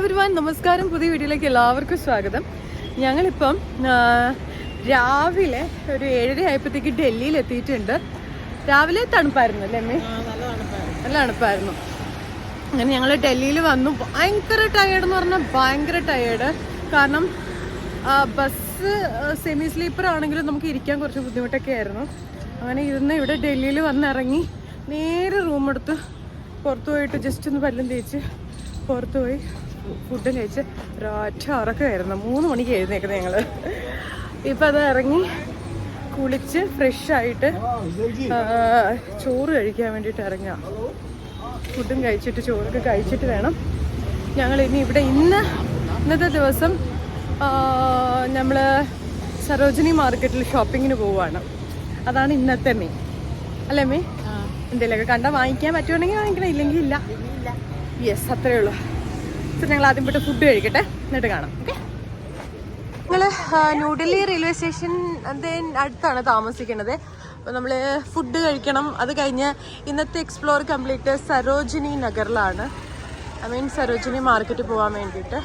Everyone നമസ്കാരം. പുതിയ വീഡിയോയിലേക്ക് എല്ലാവർക്കും സ്വാഗതം. ഞങ്ങളിപ്പം രാവിലെ ഒരു ഏഴര ആയപ്പോഴത്തേക്ക് ഡൽഹിയിൽ എത്തിയിട്ടുണ്ട്. രാവിലെ തണുപ്പായിരുന്നു അല്ലേ അമ്മേ? നല്ല തണുപ്പായിരുന്നു. അങ്ങനെ ഞങ്ങൾ ഡൽഹിയിൽ വന്നു. ഭയങ്കര ടയേർഡ് എന്ന് പറഞ്ഞാൽ ഭയങ്കര ടയേർഡ് കാരണം ബസ് സെമി സ്ലീപ്പർ ആണെങ്കിലും നമുക്ക് ഇരിക്കാൻ കുറച്ച് ബുദ്ധിമുട്ടൊക്കെ ആയിരുന്നു. അങ്ങനെ ഇരുന്ന് ഇവിടെ ഡൽഹിയിൽ വന്നിറങ്ങി നേരെ റൂമെടുത്ത് പുറത്തു പോയിട്ട് ജസ്റ്റ് ഒന്ന് പല്ലും തേച്ച് പുറത്തു പോയി. ഫുഡും കഴിച്ച് ഒരൊറ്റ ഉറക്കമായിരുന്നു മൂന്ന് മണിക്ക് എഴുന്നേക്കുന്നത് ഞങ്ങൾ ഇപ്പം അത് ഇറങ്ങി കുളിച്ച് ഫ്രഷ് ആയിട്ട് ചോറ് കഴിക്കാൻ വേണ്ടിയിട്ട് ഇറങ്ങുക. ഫുഡും കഴിച്ചിട്ട് ചോറൊക്കെ കഴിച്ചിട്ട് വേണം. ഞങ്ങൾ ഇനി ഇവിടെ ഇന്ന് ഇന്നത്തെ ദിവസം നമ്മൾ സരോജിനി മാർക്കറ്റിൽ ഷോപ്പിങ്ങിന് പോവുകയാണ്. അതാണ് ഇന്നത്തെ മീ അല്ലേ മീ എന്തെങ്കിലുമൊക്കെ കണ്ടാൽ വാങ്ങിക്കാൻ പറ്റുവാണെങ്കിൽ വാങ്ങിക്കണം ഇല്ലെങ്കിൽ ഇല്ല. യെസ് അത്രയേ ഉള്ളൂ. അപ്പോൾ ഞങ്ങൾ ആദ്യം പോയിട്ട് ഫുഡ് കഴിക്കട്ടെ. എന്നിട്ട് കാണാം. ഓക്കെ ഞങ്ങൾ ന്യൂഡൽഹി റെയിൽവേ സ്റ്റേഷൻ അടുത്താണ് താമസിക്കുന്നത്. അപ്പോൾ നമ്മൾ ഫുഡ് കഴിക്കണം. അത് കഴിഞ്ഞ് ഇന്നത്തെ എക്സ്പ്ലോർ കംപ്ലീറ്റ് സരോജിനി നഗറിലാണ്. ഐ മീൻ സരോജിനി മാർക്കറ്റ് പോകാൻ വേണ്ടിയിട്ട്.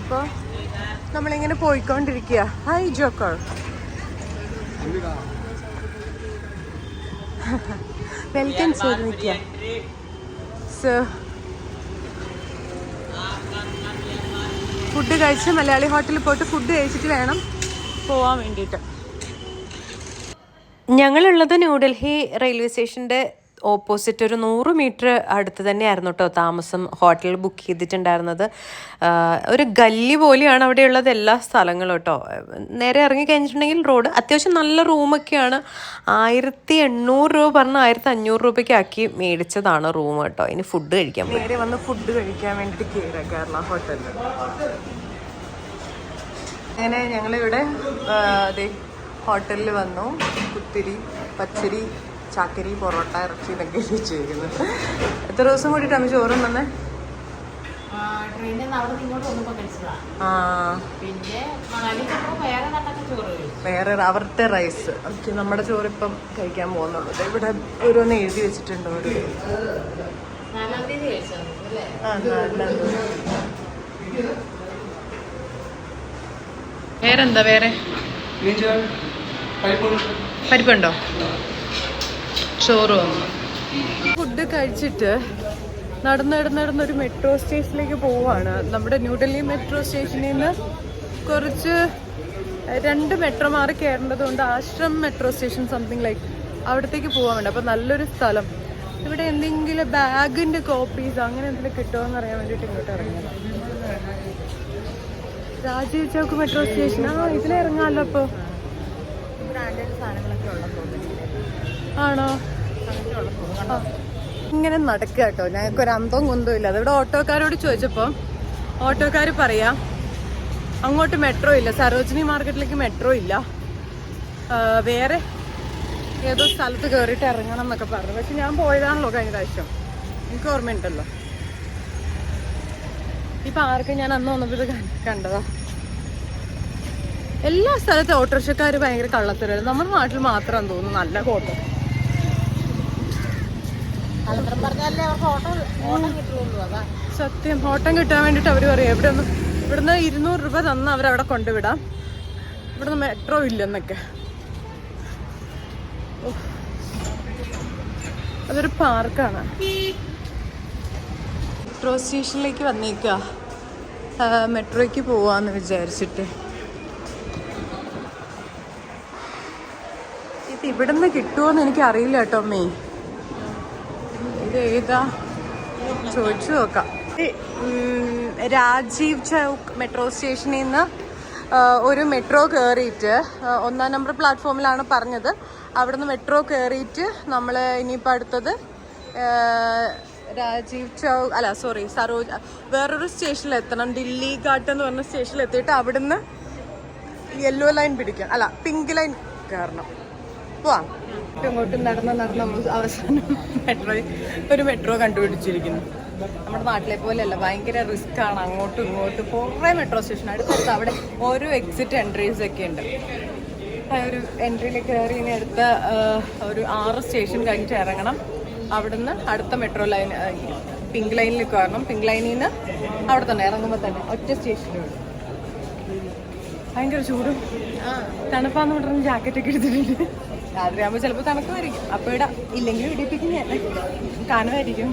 അപ്പോൾ നമ്മളിങ്ങനെ പോയിക്കൊണ്ടിരിക്കുക hi joker welcome so food കഴിച്ച് മലയാളി ഹോട്ടലിൽ പോയിട്ട് ഫുഡ് കഴിച്ചിട്ട് വേണം പോവാൻ വേണ്ടിയിട്ട്. ഞങ്ങളുള്ളത് ന്യൂഡൽഹി റെയിൽവേ സ്റ്റേഷന്റെ ഓപ്പോസിറ്റ് ഒരു നൂറ് മീറ്റർ അടുത്ത് തന്നെയായിരുന്നു കേട്ടോ താമസം ഹോട്ടൽ ബുക്ക് ചെയ്തിട്ടുണ്ടായിരുന്നത്. ഒരു ഗല്ലി പോലെയാണ് അവിടെയുള്ളത് എല്ലാ സ്ഥലങ്ങളും കേട്ടോ. നേരെ ഇറങ്ങി കഴിഞ്ഞിട്ടുണ്ടെങ്കിൽ റോഡ് അത്യാവശ്യം നല്ല റൂമൊക്കെയാണ്. ആയിരത്തി എണ്ണൂറ് രൂപ പറഞ്ഞ ആയിരത്തി അഞ്ഞൂറ് രൂപയ്ക്ക് ആക്കി മേടിച്ചതാണ് റൂം കേട്ടോ. ഇനി ഫുഡ് കഴിക്കാൻ നേരെ വന്ന് ഫുഡ് കഴിക്കാൻ വേണ്ടിയിട്ട് കേരള ഹോട്ടലിൽ. അങ്ങനെ ഞങ്ങളിവിടെ ഹോട്ടലിൽ വന്നു. കുത്തിരി പച്ചരി ചാക്കരി പൊറോട്ട ഇറച്ചി ഇതൊക്കെ വെച്ചിരിക്കുന്നത് എത്ര ദിവസം കൂടിയിട്ടാണ് ചോറും വന്നേ വേറെ അവരുടെ റൈസ്. ഓക്കെ നമ്മുടെ ചോറ് ഇപ്പം കഴിക്കാൻ പോകുന്നുള്ളൂ. ദേ ഇവിടെ ഓരോന്ന് എഴുതി വെച്ചിട്ടുണ്ട് ഒരു. വേറെന്താ വേറെ? പരിപ്പുണ്ടോ? വന്നു. ഫുഡ് കഴിച്ചിട്ട് നടന്ന് നടന്ന് നടന്ന് ഒരു മെട്രോ സ്റ്റേഷനിലേക്ക് പോവാണ്. നമ്മുടെ ന്യൂഡൽഹി മെട്രോ സ്റ്റേഷനിൽ നിന്ന് കുറച്ച് രണ്ട് മെട്രോ മാറി കയറേണ്ടതുകൊണ്ട് Ashram metro station something like അവിടത്തേക്ക് പോകാൻ വേണ്ടി അപ്പോൾ നല്ലൊരു സ്ഥലം. ഇവിടെ എന്തെങ്കിലും ബാഗിന്റെ കോപ്പീസ് അങ്ങനെ എന്തെങ്കിലും കിട്ടുമോ എന്ന് അറിയാൻ വേണ്ടിയിട്ട് ഇങ്ങോട്ട് ഇറങ്ങിയത്. രാജീവ് ചൗക്ക് മെട്രോ സ്റ്റേഷൻ ആ ഇതിലിറങ്ങാമല്ലോ അപ്പോൾ ആണോ. ഇങ്ങനെ നടക്കുക കേട്ടോ. ഞങ്ങൾക്ക് ഒരു അന്തവും കുന്തവും ഇല്ല അതിവിടെ ഓട്ടോക്കാരോട് ചോദിച്ചപ്പോൾ ഓട്ടോക്കാർ പറയാ അങ്ങോട്ട് മെട്രോ ഇല്ല. സരോജിനി മാർക്കറ്റിലേക്ക് മെട്രോ ഇല്ല. വേറെ ഏതോ സ്ഥലത്ത് കയറിയിട്ട് ഇറങ്ങണം എന്നൊക്കെ പറഞ്ഞു. പക്ഷെ ഞാൻ പോയതാണല്ലോ കഴിഞ്ഞ പ്രാവശ്യം. എനിക്ക് ഓർമ്മയുണ്ടല്ലോ. ഇപ്പം ആർക്കും ഞാൻ അന്ന് വന്നപ്പോൾ ഇത് കണ്ടതാ. എല്ലാ സ്ഥലത്തും ഓട്ടോറിക്ഷക്കാർ ഭയങ്കര കള്ളത്തരല്ല നമ്മുടെ നാട്ടിൽ മാത്രം തോന്നുന്നു. നല്ല കോട്ടം കലന്തരം പറഞ്ഞാലേ അവർക്ക് ഓട്ടോ ഓട്ടം കിട്ടുള്ളൂ അതാ സത്യം ഓട്ടം കിട്ടാൻ വേണ്ടിട്ട് അവർ പറയും ഇവിടെ ഇവിടുന്ന് ഇരുന്നൂറ് രൂപ തന്ന അവരവിടെ കൊണ്ടുവിടാം. ഇവിടുന്ന് മെട്രോ ഇല്ലെന്നൊക്കെ. അതൊരു പാർക്കാണ്. മെട്രോ സ്റ്റേഷനിലേക്ക് വന്നേക്ക മെട്രോയ്ക്ക് പോവാന്ന് വിചാരിച്ചിട്ട്. ഇത് ഇവിടുന്ന് കിട്ടുമോന്ന് എനിക്ക് അറിയില്ല കേട്ടോ അമ്മേ. ഇത് ഏതാ ചോദിച്ചു നോക്കാം. രാജീവ് ചൗക്ക് മെട്രോ സ്റ്റേഷനിൽ നിന്ന് ഒരു മെട്രോ കയറിയിട്ട് ഒന്നാം നമ്പർ പ്ലാറ്റ്ഫോമിലാണ് പറഞ്ഞത്. അവിടുന്ന് മെട്രോ കയറിയിട്ട് നമ്മൾ ഇനിയിപ്പോൾ അടുത്തത് രാജീവ് ചൗക്ക് അല്ല സോറി സരോജ് വേറൊരു സ്റ്റേഷനിൽ എത്തണം. ദില്ലി ഘാട്ട് എന്ന് പറഞ്ഞ സ്റ്റേഷനിൽ എത്തിയിട്ട് അവിടുന്ന് യെല്ലോ ലൈൻ പിടിക്കണം. അല്ല പിങ്ക് ലൈൻ കയറണം. പോവാം. ഇങ്ങോട്ടും നടന്ന് നടന്ന് നമ്മൾ അവസാനം മെട്രോ ഒരു മെട്രോ കണ്ടുപിടിച്ചിരിക്കുന്നു. നമ്മുടെ നാട്ടിലെ പോലെയല്ല ഭയങ്കര റിസ്ക് ആണ്. അങ്ങോട്ടും ഇങ്ങോട്ടും കുറേ മെട്രോ സ്റ്റേഷൻ അടുത്തടുത്ത് അവിടെ ഓരോ എക്സിറ്റ് എൻട്രീസ് ഒക്കെ ഉണ്ട്. ആ ഒരു എൻട്രിയിൽ കയറി ഇനി അടുത്ത ഒരു ആറ് സ്റ്റേഷൻ കഴിഞ്ഞിട്ട് ഇറങ്ങണം. അവിടുന്ന് അടുത്ത മെട്രോ ലൈൻ പിങ്ക് ലൈനിൽ കയറണം പിങ്ക് ലൈനിൽ നിന്ന് അവിടെ തന്നെ ഇറങ്ങുമ്പോൾ തന്നെ ഒറ്റ സ്റ്റേഷനിലുണ്ട് ഭയങ്കര ചൂടും. തണുപ്പാന്ന് പറഞ്ഞ ജാക്കറ്റ് ഒക്കെ എടുത്തിട്ടുണ്ട്. രാത്രിയാകുമ്പോൾ ചിലപ്പോൾ തണുക്കുമായിരിക്കും. അപ്പോൾ ഇടാം ഇല്ലെങ്കിൽ ഇടിപ്പിക്കും ഞാൻ. കാണുമായിരിക്കും.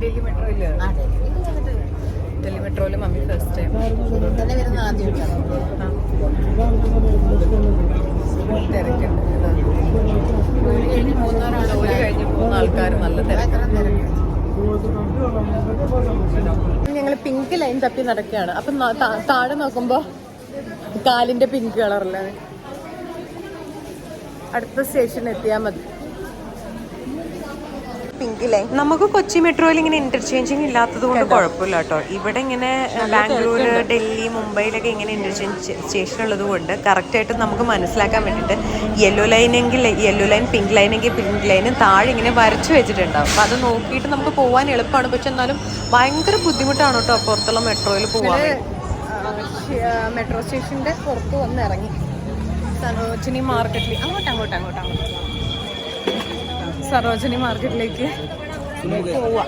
ഡൽഹി ഇല്ല? ഡൽഹി. മെട്രോയിൽ മമ്മി ഫസ്റ്റ് ടൈം തിരക്കുണ്ട്. ജോലി കഴിഞ്ഞ് പോകുന്ന ആൾക്കാർ നല്ല തിരക്കാണ് ഞങ്ങൾ പിങ്ക് ലൈൻ തപ്പി നടക്കുകയാണ്. അപ്പൊ താഴെ നോക്കുമ്പോൾ കാലിന്റെ പിങ്ക് കളറല്ലേ അടുത്ത സ്റ്റേഷൻ എത്തിയാൽ മതി. പിങ്ക് ലൈൻ നമുക്ക് കൊച്ചി മെട്രോയിൽ ഇങ്ങനെ ഇന്റർചേഞ്ചിങ് ഇല്ലാത്തത് കൊണ്ട് കുഴപ്പമില്ല കേട്ടോ. ഇവിടെ ഇങ്ങനെ ബാംഗ്ലൂർ ഡൽഹി മുംബൈയിലൊക്കെ ഇങ്ങനെ ഇന്റർചേഞ്ച് സ്റ്റേഷൻ ഉള്ളത് കൊണ്ട് കറക്റ്റ് ആയിട്ട് നമുക്ക് മനസ്സിലാക്കാൻ വേണ്ടിയിട്ട് യെല്ലോ ലൈനെങ്കിൽ യെല്ലോ ലൈൻ പിങ്ക് ലൈനെങ്കിൽ പിങ്ക് ലൈനും താഴെ ഇങ്ങനെ വരച്ചു വെച്ചിട്ടുണ്ടാവും. അപ്പോൾ അത് നോക്കിയിട്ട് നമുക്ക് പോകാൻ എളുപ്പമാണ്. പക്ഷെ എന്നാലും ഭയങ്കര ബുദ്ധിമുട്ടാണ് കേട്ടോ പുറത്തുള്ള മെട്രോയിൽ പോകാൻ മെട്രോ സ്റ്റേഷന്റെ പുറത്ത് വന്ന് ഇറങ്ങി. സരോജിനി മാർക്കറ്റിൽ അങ്ങോട്ട് അങ്ങോട്ട് അങ്ങോട്ട് സരോജിനി മാർക്കറ്റിലേക്ക് പോവാ.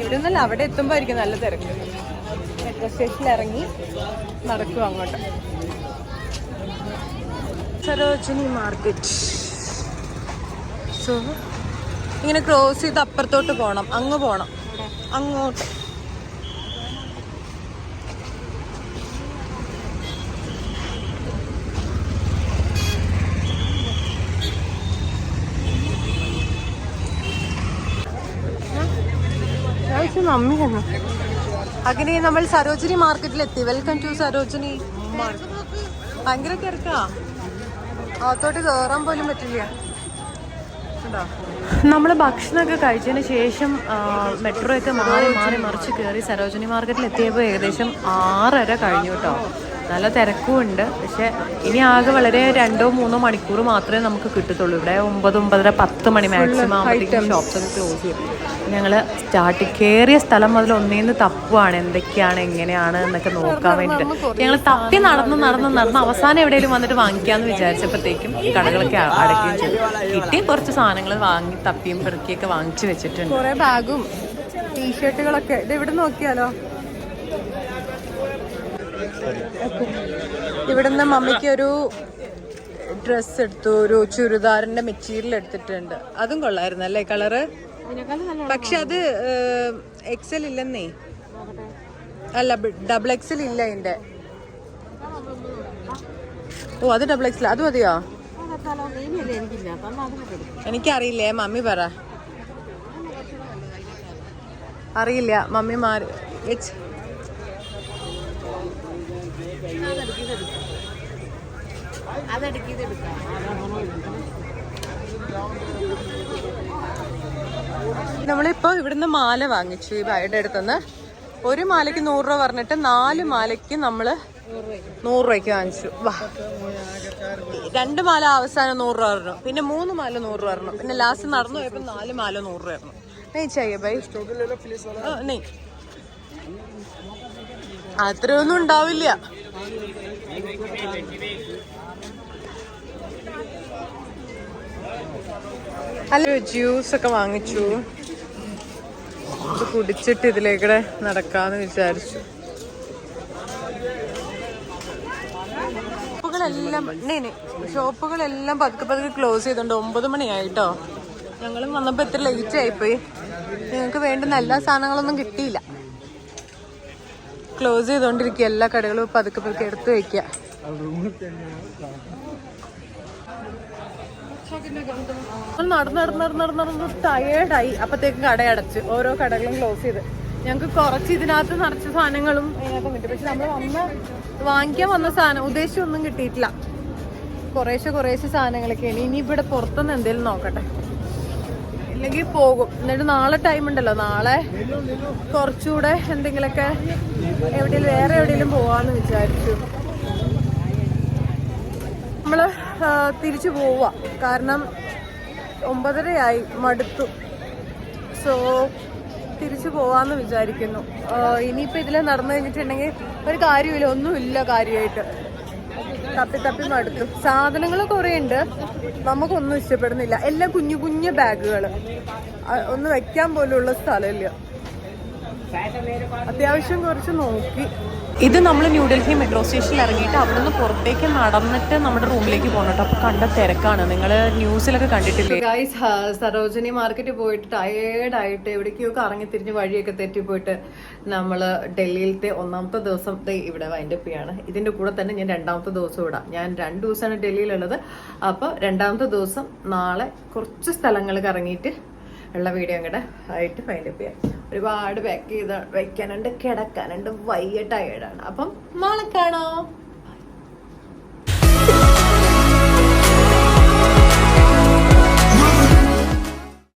ഇവിടെ നിന്നല്ല അവിടെ എത്തുമ്പോ ആയിരിക്കും നല്ല തിരക്ക്. മെട്രോ സ്റ്റേഷനിൽ ഇറങ്ങി നടക്കും അങ്ങോട്ട്. സരോജിനി മാർക്കറ്റ്. സോ ഇങ്ങനെ ക്രോസ് ചെയ്ത് അപ്പുറത്തോട്ട് പോകണം അങ്ങ് പോകണം അങ്ങോട്ട്. മമ്മിയാണ് അങ്ങനെ നമ്മൾ സരോജിനി മാർക്കറ്റിൽ എത്തി വെൽക്കം ടു സരോജിനി ഭയങ്കര തിരക്കാ. അകത്തോട്ട് കയറാൻ പോലും പറ്റില്ല. നമ്മൾ ഭക്ഷണമൊക്കെ കഴിച്ചതിന് ശേഷം മെട്രോയൊക്കെ മാറി മാറി മറിച്ച് കയറി സരോജിനി മാർക്കറ്റിൽ എത്തിയപ്പോൾ ഏകദേശം ആറര കഴിഞ്ഞു കേട്ടോ. നല്ല തിരക്കും ഉണ്ട്. പക്ഷെ ഇനി ആകെ വളരെ രണ്ടോ മൂന്നോ മണിക്കൂർ മാത്രമേ നമുക്ക് കിട്ടത്തുള്ളൂ. ഇവിടെ ഒമ്പത് ഒമ്പതര പത്ത് മണി മാക്സിമം ആകുമ്പോഴത്തേക്കും ഷോപ്സ് ഒക്കെ ക്ലോസ് ചെയ്യും. ഞങ്ങൾ സ്റ്റാർട്ട് കയറിയ സ്ഥലം മുതൽ ഒന്നേന്ന് തപ്പുവാണ്. എന്തൊക്കെയാണ് എങ്ങനെയാണ് എന്നൊക്കെ നോക്കാൻ വേണ്ടിയിട്ട് ഞങ്ങൾ തപ്പി നടന്ന് നടന്ന് നടന്ന് അവസാനം എവിടെയെങ്കിലും വന്നിട്ട് വാങ്ങിക്കാമെന്ന് വിചാരിച്ചപ്പോഴത്തേക്കും കടകളൊക്കെ അടയ്ക്കുകയും ചെയ്തു. കിട്ടിയ കുറച്ച് സാധനങ്ങൾ വാങ്ങി തപ്പിയും പെറുക്കിയൊക്കെ വാങ്ങിച്ചു വെച്ചിട്ടുണ്ട്. ബാഗും ടീഷർട്ടുകളൊക്കെ ഇത് ഇവിടെ നോക്കിയാലോ? ഇവിടുന്ന് മമ്മിക്ക് ഒരു ഡ്രസ് എടുത്തു ഒരു ചുരിദാറിന്റെ മെറ്റീരിയൽ എടുത്തിട്ടുണ്ട്. അതും കൊള്ളായിരുന്നു അല്ലേ കളറ്? പക്ഷെ അത് എക്സൽ ഇല്ലെന്നേ. അല്ല ഡബിൾ എക്സൽ ഇല്ല അതിന്റെ. ഓ അത് ഡബിൾ എക്സൽ അത് മതിയോ? എനിക്കറിയില്ലേ മമ്മി പറ. അറിയില്ല മമ്മി മാറി നമ്മളിപ്പോ ഇവിടുന്ന് മാല വാങ്ങിച്ചു ഈ ബായുടെ അടുത്തുനിന്ന്. ഒരു മാലയ്ക്ക് നൂറ് രൂപ പറഞ്ഞിട്ട് നാല് മാലയ്ക്ക് നമ്മൾ നൂറ് രൂപയ്ക്ക് വാങ്ങിച്ചു. രണ്ട് മാല അവസാനം നൂറ് രൂപ പറഞ്ഞു. പിന്നെ മൂന്ന് മാല നൂറ് രൂപ പറഞ്ഞു. പിന്നെ ലാസ്റ്റ് നടന്നു പോയപ്പോ നാല് മാല നൂറ് രൂപ പറഞ്ഞു. നെയ് ചെയ്യ ബൈ നെയ്. അത്രയൊന്നും ഉണ്ടാവില്ല. അല്ല ജ്യൂസ് ഒക്കെ വാങ്ങിച്ചു. കുടിച്ചിട്ട് ഇതിലേക്കൂടെ നടക്കാന്ന് വിചാരിച്ചു. ഷോപ്പുകളെല്ലാം ഷോപ്പുകളെല്ലാം പതുക്കെ പതുക്കെ ക്ലോസ് ചെയ്തുണ്ട് ഒമ്പത് മണിയായിട്ടോ. ഞങ്ങളും വന്നപ്പോ എത്ര ലേറ്റ് ആയിപ്പോയി. ഞങ്ങൾക്ക് വേണ്ടുന്ന എല്ലാ സാധനങ്ങളൊന്നും കിട്ടിയില്ല. ക്ലോസ് ചെയ്തോണ്ടിരിക്കുക എല്ലാ കടകളും പതുക്കെ പതുക്കെ എടുത്തു നമ്മൾ നടന്ന് നടന്ന് നടന്ന് നടന്ന് ടയേർഡായി അപ്പത്തേക്ക് കടയടച്ച്. ഓരോ കടകളും ക്ലോസ് ചെയ്ത്. ഞങ്ങൾക്ക് കുറച്ച് ഇതിനകത്ത് നിറച്ച സാധനങ്ങളും അതിനകത്ത് കിട്ടി. പക്ഷെ നമ്മൾ വന്ന വാങ്ങിക്കാൻ വന്ന സാധനം ഉദ്ദേശിച്ചൊന്നും കിട്ടിയിട്ടില്ല. കുറേശ്ശെ കുറേശ്ശെ സാധനങ്ങളൊക്കെയാണ് ഇനി ഇവിടെ പുറത്തുനിന്ന് എന്തെങ്കിലും നോക്കട്ടെ. ഇല്ലെങ്കിൽ പോകും. എന്നിട്ട് നാളെ ടൈം ഉണ്ടല്ലോ. നാളെ കുറച്ചുകൂടെ എന്തെങ്കിലുമൊക്കെ എവിടെയെങ്കിലും വേറെ എവിടെയെങ്കിലും പോവാന്ന് വിചാരിച്ചു. നമ്മൾ തിരിച്ചു പോവാ. കാരണം ഒമ്പതരയായി മടുത്തു. സോ തിരിച്ചു പോവാന്ന് വിചാരിക്കുന്നു. ഇനിയിപ്പോൾ ഇനിയിപ്പോ ഇതിൽ നടന്നു കഴിഞ്ഞിട്ടുണ്ടെങ്കിൽ ഒരു കാര്യമില്ല ഒന്നുമില്ല കാര്യമായിട്ട്. തപ്പി തപ്പി മടുത്തു. സാധനങ്ങൾ കുറെ ഉണ്ട് നമുക്കൊന്നും ഇഷ്ടപ്പെടുന്നില്ല. എല്ലാം കുഞ്ഞു കുഞ്ഞു ബാഗുകൾ ഒന്ന് വെക്കാൻ പോലുള്ള സ്ഥലമില്ല. അത്യാവശ്യം കുറച്ച് നോക്കി. ഇത് നമ്മൾ ന്യൂഡൽഹി മെട്രോ സ്റ്റേഷനിൽ ഇറങ്ങിയിട്ട് അവിടുന്ന് പുറത്തേക്ക് നടന്നിട്ട് നമ്മുടെ റൂമിലേക്ക് പോകണം കേട്ടോ. അപ്പോൾ കണ്ട തിരക്കാണ്. നിങ്ങൾ ന്യൂസിലൊക്കെ കണ്ടിട്ടില്ലേ? ഗൈസ് സരോജിനി മാർക്കറ്റിൽ പോയിട്ട് ടയേർഡായിട്ട് എവിടേക്കോ ഇറങ്ങി തിരിഞ്ഞ് വഴിയൊക്കെ തെറ്റിപ്പോയിട്ട് നമ്മൾ ഡൽഹിയിലത്തെ ഒന്നാമത്തെ ദിവസം ഇവിടെ വൈൻഡപ്പ് ചെയ്യാണ്. ഇതിന്റെ കൂടെ തന്നെ ഞാൻ രണ്ടാമത്തെ ദിവസം ഇടാം. ഞാൻ രണ്ട് ദിവസമാണ് ഡൽഹിയിലുള്ളത്. അപ്പോൾ രണ്ടാമത്തെ ദിവസം നാളെ കുറച്ച് സ്ഥലങ്ങൾ കറങ്ങിയിട്ട് ഉള്ള വീഡിയോ അങ്ങോട്ട് ആയിട്ട് വൈൻഡപ്പ് ചെയ്യാം. ഒരുപാട് പാക്ക് ചെയ്ത് വയ്ക്കാനുണ്ട് കിടക്കാനുണ്ട് വയ്യ ടയേർഡാണ് അപ്പം നാളെ കാണാം.